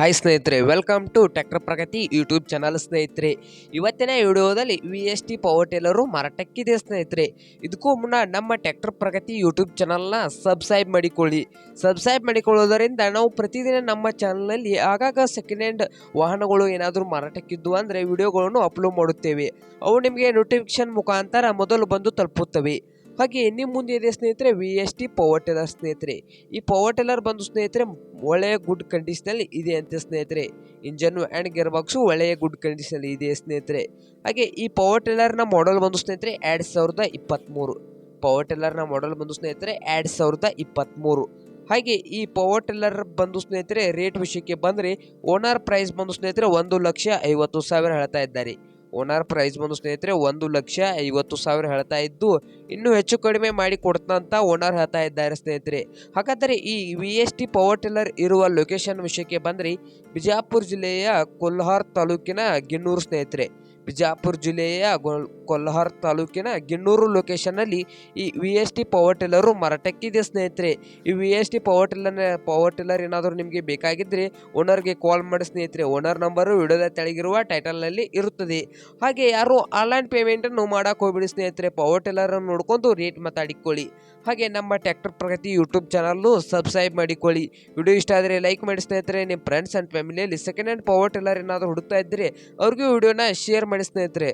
Hi ಸ್ನೇಹಿತರೆ welcome to tractor Pragati YouTube channel ಸ್ನೇಹಿತರೆ. ಇವತ್ತಿನ ವಿಡಿಯೋದಲ್ಲಿ V S T power tiller ಮಾರಾಟಕ್ಕಿದೆ ಸ್ನೇಹಿತರೆ. ಇದಕ್ಕೂ ಮುನ್ನ ನಮ್ಮ ಟೆಕ್ಟರ್ ಪ್ರಗತಿ ಯೂಟ್ಯೂಬ್ ಚಾನಲ್ನ ಸಬ್ಸ್ಕ್ರೈಬ್ ಮಾಡಿಕೊಳ್ಳಿ. ಸಬ್ಸ್ಕ್ರೈಬ್ ಮಾಡಿಕೊಳ್ಳೋದರಿಂದ ನಾವು ಪ್ರತಿದಿನ ನಮ್ಮ ಚಾನಲಲ್ಲಿ ಆಗಾಗ ಸೆಕೆಂಡ್ ಹ್ಯಾಂಡ್ ವಾಹನಗಳು ಏನಾದರೂ ಮಾರಾಟಕ್ಕಿದ್ದು ಅಂದರೆ ವಿಡಿಯೋಗಳನ್ನು ಅಪ್ಲೋಡ್ ಮಾಡುತ್ತೇವೆ. ಅವು ನಿಮಗೆ ನೋಟಿಫಿಕೇಶನ್ ಮುಖಾಂತರ ಮೊದಲು ಬಂದು ತಲುಪುತ್ತವೆ. ಹಾಗೆ ನಿಮ್ಮ ಮುಂದೆ ಇದೆ ಸ್ನೇಹಿತರೆ V S T power tiller ಸ್ನೇಹಿತರೆ. ಈ ಪವರ್ ಟೇಲರ್ ಬಂದು ಸ್ನೇಹಿತರೆ ಒಳ್ಳೆಯ ಗುಡ್ ಕಂಡೀಷನಲ್ಲಿ ಇದೆ ಅಂತ ಸ್ನೇಹಿತರೆ. ಇಂಜನ್ನು ಆ್ಯಂಡ್ ಗೇರ್ ಬಾಕ್ಸು ಒಳ್ಳೆಯ ಗುಡ್ ಕಂಡೀಷನಲ್ಲಿ ಇದೆ ಸ್ನೇಹಿತರೆ. ಹಾಗೆ ಈ ಪವರ್ ಟೇಲರ್ನ ಮಾಡೆಲ್ ಬಂದು ಸ್ನೇಹಿತರೆ ಎರಡು ಸಾವಿರದ ಇಪ್ಪತ್ತ್ಮೂರು ಪವರ್ ಟೇಲರ್ನ ಮಾಡೆಲ್ ಬಂದು ಸ್ನೇಹಿತರೆ ಎರಡು ಸಾವಿರದ ಇಪ್ಪತ್ತ್ಮೂರು ಹಾಗೆ ಈ ಪವರ್ ಟಿಲ್ಲರ್ ಬಂದು ಸ್ನೇಹಿತರೆ ರೇಟ್ ವಿಷಯಕ್ಕೆ ಬಂದರೆ ಓನರ್ ಪ್ರೈಸ್ ಬಂದು ಸ್ನೇಹಿತರೆ ಒಂದು ಲಕ್ಷ ಐವತ್ತು ಸಾವಿರ ಹೇಳ್ತಾ ಇದ್ದಾರೆ. ಓನರ್ ಪ್ರೈಸ್ ಬಂದು ಸ್ನೇಹಿತರೆ ಒಂದು ಲಕ್ಷ ಐವತ್ತು ಸಾವಿರ ಹೇಳ್ತಾ ಇದ್ದು, ಇನ್ನೂ ಹೆಚ್ಚು ಕಡಿಮೆ ಮಾಡಿ ಕೊಡ್ತಂತ ಓನರ್ ಹೇಳ್ತಾ ಇದ್ದಾರೆ ಸ್ನೇಹಿತರೆ. ಹಾಗಾದರೆ ಈ V S T power tiller ಇರುವ ಲೊಕೇಶನ್ ವಿಷಯಕ್ಕೆ ಬಂದರೆ. ಬಿಜಾಪುರ ಜಿಲ್ಲೆಯ ಕೊಲ್ಹಾರ್ ತಾಲೂಕಿನ ಗಿನ್ನೂರು ಸ್ನೇಹಿತರೆ. ಬಿಜಾಪುರ ಜಿಲ್ಲೆಯ ಕೊಲ್ಹಾರ್ ತಾಲೂಕಿನ ಗಿಣ್ಣೂರು ಲೊಕೇಶನ್ನಲ್ಲಿ ಈ V S T power tiller ಮರಟಕ್ಕಿದೆ ಸ್ನೇಹಿತರೆ. ಈ V S T power tiller power tiller ಏನಾದರೂ ನಿಮಗೆ ಬೇಕಾಗಿದ್ದರೆ ಓನರ್ಗೆ ಕಾಲ್ ಮಾಡಿ ಸ್ನೇಹಿತರೆ. ಓನರ್ ನಂಬರು ವಿಡಿಯೋದ ತೆಳಗಿರುವ ಟೈಟಲ್ನಲ್ಲಿ ಇರುತ್ತದೆ. ಹಾಗೆ ಯಾರು ಆನ್ಲೈನ್ ಪೇಮೆಂಟನ್ನು ಮಾಡೋಕೆ ಹೋಗ್ಬಿಡಿ ಸ್ನೇಹಿತರೆ. ಪವರ್ ಟಿಲ್ಲರನ್ನು ನೋಡ್ಕೊಂಡು ರೇಟ್ ಮಾತಾಡಿಕೊಳ್ಳಿ. ಹಾಗೆ ನಮ್ಮ ಟ್ಯಾಕ್ಟರ್ ಪ್ರಗತಿ ಯೂಟ್ಯೂಬ್ ಚಾನಲ್ನು ಸಬ್ಸ್ಕ್ರೈಬ್ ಮಾಡಿಕೊಳ್ಳಿ. ವಿಡಿಯೋ ಇಷ್ಟ ಆದರೆ ಲೈಕ್ ಮಾಡಿ ಸ್ನೇಹಿತರೆ. ನಿಮ್ಮ ಫ್ರೆಂಡ್ಸ್ ಆ್ಯಂಡ್ ಫ್ಯಾಮಿಲಿಯಲ್ಲಿ ಸೆಕೆಂಡ್ ಹ್ಯಾಂಡ್ ಪವರ್ ಟಿಲ್ಲರ್ ಏನಾದರೂ ಹುಡುಕ್ತಾ ಇದ್ದರೆ ಅವ್ರಿಗೂ ವಿಡಿಯೋನ ಶೇರ್ ಮಾಡಿ ಸ್ನೇಹಿತರೆ